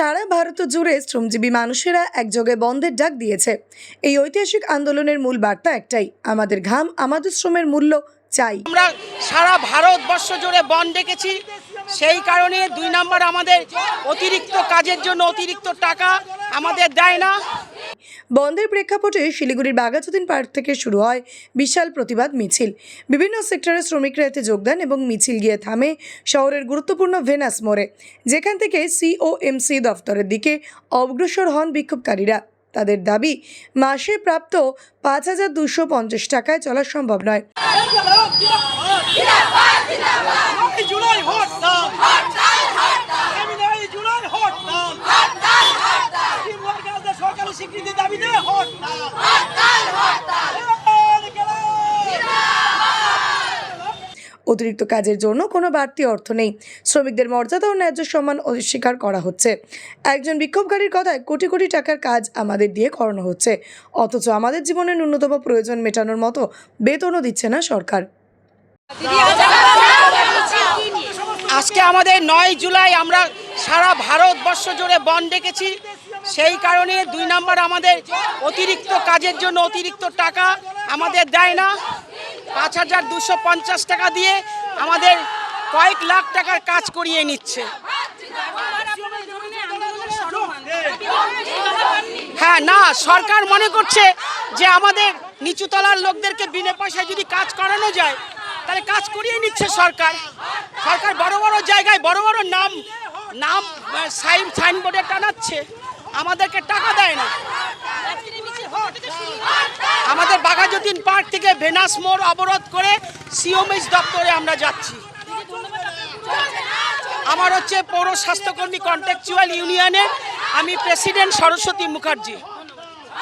সারা ভারত জুড়ে শ্রমজীবী মানুষেরা একযোগে বন্ধের ডাক দিয়েছে। এই ঐতিহাসিক আন্দোলনের মূল বার্তা একটাই, আমাদের ঘাম, আমাদের শ্রমের মূল্য চাই। আমরা সারা ভারতবর্ষ জুড়ে বন ডেকেছি। সেই কারণে দুই নম্বর আমাদের অতিরিক্ত কাজের জন্য অতিরিক্ত টাকা আমাদের দেয় না। বন্ধের প্রেক্ষাপটে শিলিগুড়ির বাঘাযতীন পার্ক থেকে শুরু হয় বিশাল প্রতিবাদ মিছিল। বিভিন্ন সেক্টরের শ্রমিকরা এতে যোগদান এবং মিছিল গিয়ে থামে শহরের গুরুত্বপূর্ণ ভেনাস মোড়ে, যেখান থেকে সিওএমসি দফতরের দিকে অগ্রসর হন বিক্ষোভকারীরা। তাদের দাবি, মাসে প্রাপ্ত পাঁচ হাজার দুশো পঞ্চাশ টাকায় চলা সম্ভব নয় জুলাই হরতাল জুলাই হরতাল দাবিতে হরতাল। অতিরিক্ত কাজের জন্য কোনো বাড়তি অর্থ নেই। শ্রমিকদের মর্যাদা ও ন্যায্য সম্মান অস্বীকার করা হচ্ছে। একজন বিক্ষোভকারীর কথায় কোটি কোটি টাকার কাজ আমাদের দিয়ে করানো হচ্ছে। অথচ আমাদের জীবনের ন্যূনতম প্রয়োজন মেটানোর মতো বেতনও দিচ্ছে না সরকার। আজকে আমাদের নয় জুলাই আমরা সারা ভারতবর্ষ জুড়ে বন ডেকেছি। সেই কারণে দুই নম্বর আমাদের অতিরিক্ত কাজের জন্য অতিরিক্ত টাকা আমাদের দেয় না। পাঁচ হাজার দুশো পঞ্চাশ টাকা দিয়ে আমাদের কয়েক লাখ টাকার কাজ করিয়ে নিচ্ছে। হ্যাঁ না, সরকার মনে করছে যে আমাদের নিচুতলার লোকদেরকে বিনা পয়সায় যদি কাজ করানো যায়, তাহলে কাজ করিয়ে নিচ্ছে সরকার। সরকার বড় বড় জায়গায় বড় বড় নাম নাম সাইন, সাইনবোর্ডে টানাচ্ছে। আমাদেরকে টাকা দেয় না। আমাদের বাঘাযতীন পার্ক থেকে ভেনাস মোড় অবরোধ করে সিওমএইচ দপ্তরে আমরা যাচ্ছি। আমার হচ্ছে পৌর স্বাস্থ্যকর্মী কন্ট্রাকচুয়াল ইউনিয়নের আমি প্রেসিডেন্ট সরস্বতী মুখার্জি।